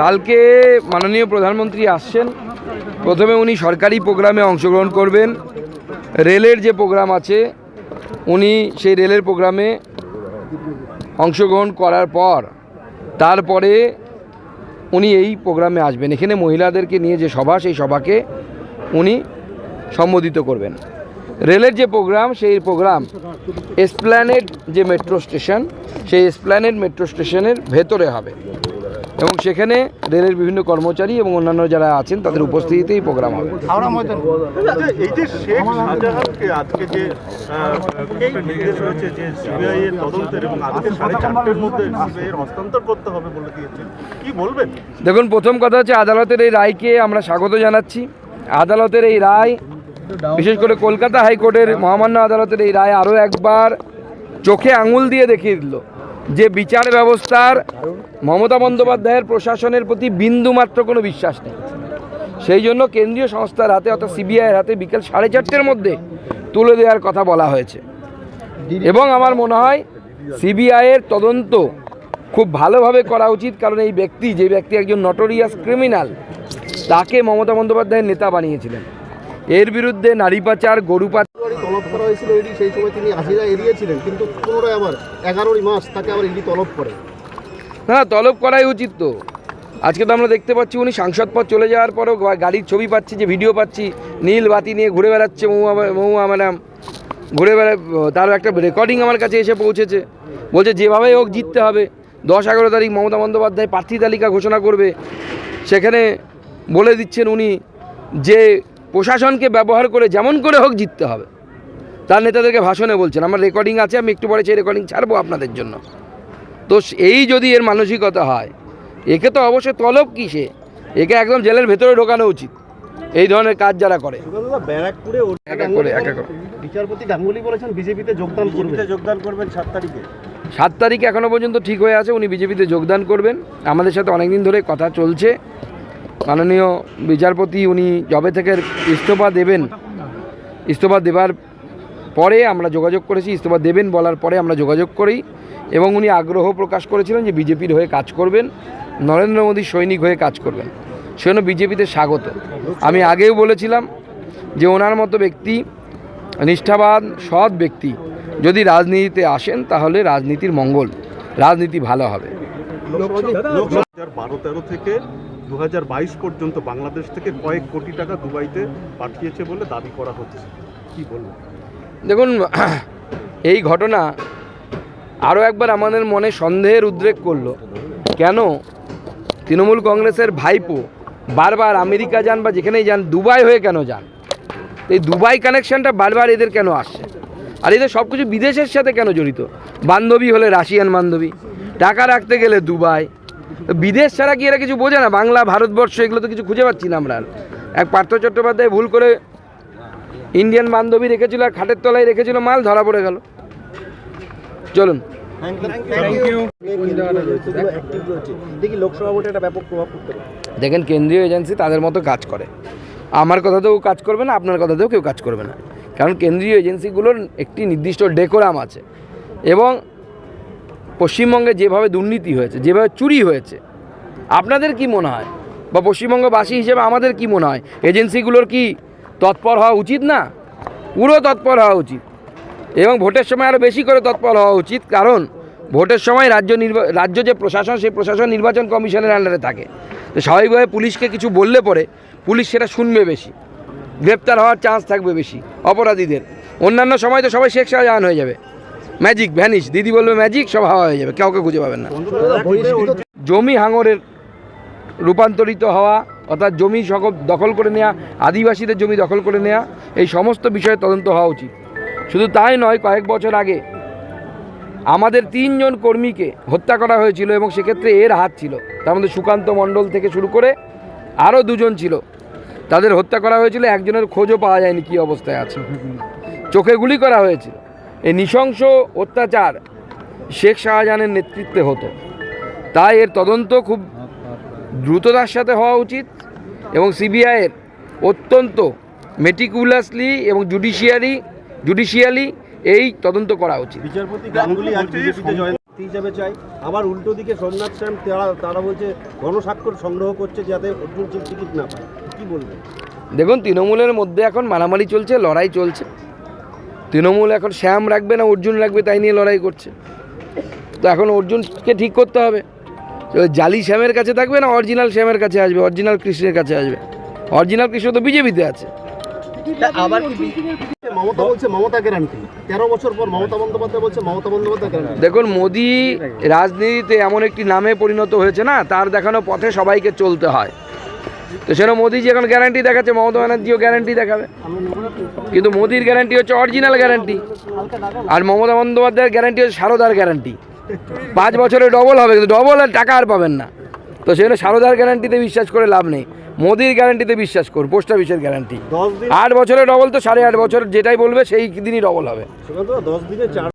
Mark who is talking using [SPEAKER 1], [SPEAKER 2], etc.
[SPEAKER 1] কালকে মাননীয় প্রধানমন্ত্রী আসছেন। প্রথমে উনি সরকারি প্রোগ্রামে অংশগ্রহণ করবেন। রেলের যে প্রোগ্রাম আছে, উনি সেই রেলের প্রোগ্রামে অংশগ্রহণ করার পর, তারপরে উনি এই প্রোগ্রামে আসবেন। এখানে মহিলাদেরকে নিয়ে যে সভা, সেই সভাকে উনি সম্বোধিত করবেন। রেলের যে প্রোগ্রাম সেই প্রোগ্রাম এসপ্ল্যানেড যে মেট্রো স্টেশন সেই এসপ্ল্যানেড মেট্রো স্টেশনের ভেতরে হবে। এবং সেখানে রেলের বিভিন্ন কর্মচারী এবং অন্যান্য যারা আছেন তাদের উপস্থিতিতেই প্রোগ্রাম হবে।
[SPEAKER 2] আচ্ছা, এই যে শেখ শাহজাহানকে আজকে যে নির্দেশ হয়েছে যে সিবিআই এর তদন্তের এবং আজকে সাড়ে চারটের মধ্যে সিবিআই এর হস্তান্তর করতে হবে বলে দিয়েছে কি বলবেন?
[SPEAKER 1] দেখুন প্রথম কথা হচ্ছে আদালতের এই রায়কে আমরা স্বাগত জানাচ্ছি। আদালতের এই রায় বিশেষ করে কলকাতা হাইকোর্টের মহামান্য আদালতের এই রায় আরও একবার চোখে আঙুল দিয়ে দেখিয়ে দিল যে বিচার ব্যবস্থার মমতা বন্দ্যোপাধ্যায়ের প্রশাসনের প্রতি বিন্দুমাত্র কোনো বিশ্বাস নেই। সেই জন্য কেন্দ্রীয় সংস্থার হাতে অর্থাৎ সিবিআইয়ের হাতে বিকেল সাড়ে চারটের মধ্যে তুলে দেওয়ার কথা বলা হয়েছে। এবং আমার মনে হয় সিবিআইয়ের তদন্ত খুব ভালোভাবে করা উচিত কারণ এই ব্যক্তি যে ব্যক্তি একজন নটোরিয়াস ক্রিমিনাল তাকে মমতা বন্দ্যোপাধ্যায়ের নেতা বানিয়েছিলেন। এর বিরুদ্ধে নারী পাচার গরু পাচার
[SPEAKER 3] তলব করা হয়েছিল ইডি সেই সময় তিনি হাজিরা এড়িয়েছিলেন কিন্তু পুনরায় আবার এগারোই মাস তাকে আবার ইডি তলব করে।
[SPEAKER 1] না তলব করাই উচিত তো। আজকে তো আমরা দেখতে পাচ্ছি উনি সাংসদ পদ চলে যাওয়ার পরও গাড়ির ছবি পাচ্ছি যে ভিডিও পাচ্ছি নীল বাতি নিয়ে ঘুরে বেড়াচ্ছে মহুয়া মহুয়া ম্যাডাম। ঘুরে বেড়া তার একটা রেকর্ডিং আমার কাছে এসে পৌঁছেছে। বলছে যেভাবে হোক জিততে হবে। দশ এগারো তারিখ মমতা বন্দ্যোপাধ্যায় প্রার্থী তালিকা ঘোষণা করবে। সেখানে বলে দিচ্ছেন উনি যে প্রশাসনকে ব্যবহার করে যেমন করে হোক জিততে হবে। তার নেতাদেরকে ভাষণে বলছেন আমার রেকর্ডিং আছে আমি একটু পরে সেই রেকর্ডিং ছাড়বো আপনাদের জন্য। তো এই যদি এর মানসিকতা হয় একে তো অবশ্যই তলব কিসে? একে একদম জেলের ভেতরে ঢোকানো উচিত। এই ধরনের কাজ যারা করে।
[SPEAKER 3] বিচারপতি গাঙ্গুলি বলেছেন বিজেপিতে যোগদান
[SPEAKER 2] যোগদান করবেন সাত তারিখে।
[SPEAKER 1] সাত তারিখ এখনও পর্যন্ত ঠিক হয়ে আছে উনি বিজেপিতে যোগদান করবেন। আমাদের সাথে অনেক দিন ধরে কথা চলছে। মাননীয় বিচারপতি উনি জবে থেকে ইস্তফা দেবেন, ইস্তফা দেবার পরে আমরা যোগাযোগ করেছি, ইস্তফা দেবেন বলার পরে আমরা যোগাযোগ করি এবং উনি আগ্রহ প্রকাশ করেছিলেন যে বিজেপির হয়ে কাজ করবেন, নরেন্দ্র মোদীর সৈনিক হয়ে কাজ করবেন। সেজন্য বিজেপিতে স্বাগত। আমি আগেও বলেছিলাম যে ওনার মতো ব্যক্তি, নিষ্ঠাবান, সৎ ব্যক্তি যদি রাজনীতিতে আসেন তাহলে রাজনীতির মঙ্গল, রাজনীতি ভালো হবে।
[SPEAKER 2] বারো তেরো থেকে দু বাইশ পর্যন্ত বাংলাদেশ থেকে কয়েক কোটি টাকা দুবাইতে পাঠিয়েছে বলে দাবি করা হচ্ছে। কি বলব?
[SPEAKER 1] দেখুন এই ঘটনা আরও একবার আমাদের মনে সন্দেহের উদ্রেক করল। কেন? তৃণমূল কংগ্রেসের ভাইপো বারবার আমেরিকা যান বা যেখানেই যান দুবাই হয়ে কেন যান? এই দুবাই কানেকশনটা বারবার এদের কেন আসছে? আর এদের সব কিছু বিদেশের সাথে কেন জড়িত? বান্ধবী হলে রাশিয়ান বান্ধবী টাকা রাখতে গেলে দুবাই। বিদেশ ছাড়া কি এরা কিছু বোঝে না? বাংলা ভারতবর্ষ এগুলো তো কিছু খুঁজে পাচ্ছি না আমরা। এক পার্থ চট্টোপাধ্যায় ভুল করে ইন্ডিয়ান বান্ধবী রেখেছিল আর খাটের তলায় রেখেছিল মাল ধরা পড়ে গেল। চলুন। দেখেন কেন্দ্রীয় এজেন্সি তাদের মতো কাজ করে। আমার কথাতেও কাজ করবে না আপনার কথাতেও কেউ কাজ করবে না। কারণ কেন্দ্রীয় এজেন্সিগুলোর একটি নির্দিষ্ট ডেকোরাম আছে। এবং পশ্চিমবঙ্গে যেভাবে দুর্নীতি হয়েছে, যেভাবে চুরি হয়েছে, আপনাদের কি মনে হয়? বা পশ্চিমবঙ্গবাসী হিসেবে আমাদের কি মনে হয়? এজেন্সিগুলোর কি তৎপর হওয়া উচিত না? পুরো তৎপর হওয়া উচিত। এবং ভোটের সময় আরও বেশি করে তৎপর হওয়া উচিত, কারণ ভোটের সময় রাজ্য নির্বা, রাজ্য যে প্রশাসন, সেই প্রশাসন নির্বাচন কমিশনের আন্ডারে থাকে। তো স্বাভাবিকভাবে পুলিশকে কিছু বললে পরে পুলিশ সেটা শুনবে বেশি। গ্রেপ্তার হওয়ার চান্স থাকবে বেশি, অপরাধীদের। অন্যান্য সময় তো সবাই শেখ শাহজাহান হয়ে যাবে। ম্যাজিক ভ্যানিশ দিদি বলবে ম্যাজিক সব হাওয়া হয়ে যাবে। কাউকে খুঁজে পাবেন না। জমি হাঙরের রূপান্তরিত হওয়া, অর্থাৎ জমি সকল দখল করে নেওয়া আদিবাসীদের জমি দখল করে নেওয়া এই সমস্ত বিষয়ে তদন্ত হওয়া উচিত। শুধু তাই নয়, কয়েক বছর আগে আমাদের তিনজন কর্মীকে হত্যা করা হয়েছিল এবং সেক্ষেত্রে এর হাত ছিল। তার মধ্যে সুকান্ত মণ্ডল থেকে শুরু করে আরও দুজন ছিল। তাদের হত্যা করা হয়েছিল, একজনের খোঁজও পাওয়া যায়নি কী অবস্থায় আছে। চোখে গুলি করা হয়েছিল এই নৃশংস অত্যাচার শেখ শাহজাহানের নেতৃত্বে হতো। তাই এর তদন্ত খুব দ্রুততার সাথে হওয়া উচিত এবং সিবিআইয়ের অত্যন্ত মেটিকুলাসলি এবং জুডিশিয়ারি জুডিশিয়ালি এই তদন্ত করা উচিত।
[SPEAKER 4] বিচারপতি গাঙ্গুলি আজ বিজেপিতে হিসাবে চাই আবার উল্টো দিকে সোমনাথ শ্যাম তারা তারা বলছে গণস্বাক্ষর সংগ্রহ করছে যাতে অর্জুন সিং টিকিট না পায়। কি বলবেন?
[SPEAKER 1] দেখুন তৃণমূলের মধ্যে এখন মারামারি চলছে লড়াই চলছে। তৃণমূল এখন শ্যাম রাখবে না অর্জুন রাখবে তাই নিয়ে লড়াই করছে। তো এখন অর্জুনকে ঠিক করতে হবে। জালি শ্যামের কাছে থাকবে না অরিজিনাল শ্যামের কাছে আসবে অরিজিনাল কৃষ্ণের কাছে আসবে? অরিজিনাল কৃষ্ণ তো বিজেপিতে আছে।
[SPEAKER 3] মমতা বলছে মমতা গ্যারান্টি। তেরো বছর পর মমতা বন্দ্যোপাধ্যায় বলছে মমতা বন্দ্যোপাধ্যায় গ্যারান্টি।
[SPEAKER 1] দেখুন মোদি রাজনীতিতে এমন একটি নামে পরিণত হয়েছে না তার দেখানো পথে সবাইকে চলতে হয়। তো সেটা মোদিজি এখন গ্যারান্টি দেখাচ্ছে মমতা ব্যানার্জিও গ্যারান্টি দেখাবে। কিন্তু মোদির গ্যারান্টি হচ্ছে অরিজিনাল গ্যারান্টি আর মমতা বন্দ্যোপাধ্যায়ের গ্যারান্টি হচ্ছে সারদার গ্যারান্টি পাঁচ বছরে ডবল হবে কিন্তু ডবল আর টাকা আর পাবেন না। তো সেখানে সারদার গ্যারান্টিতে বিশ্বাস করে লাভ নেই। মোদির গ্যারান্টিতে বিশ্বাস করুন পোস্ট অফিসের গ্যারান্টি আট বছরে ডবল তো সাড়ে আট বছর যেটাই বলবে সেই দিনই ডবল হবে।
[SPEAKER 4] দশ দিনে চার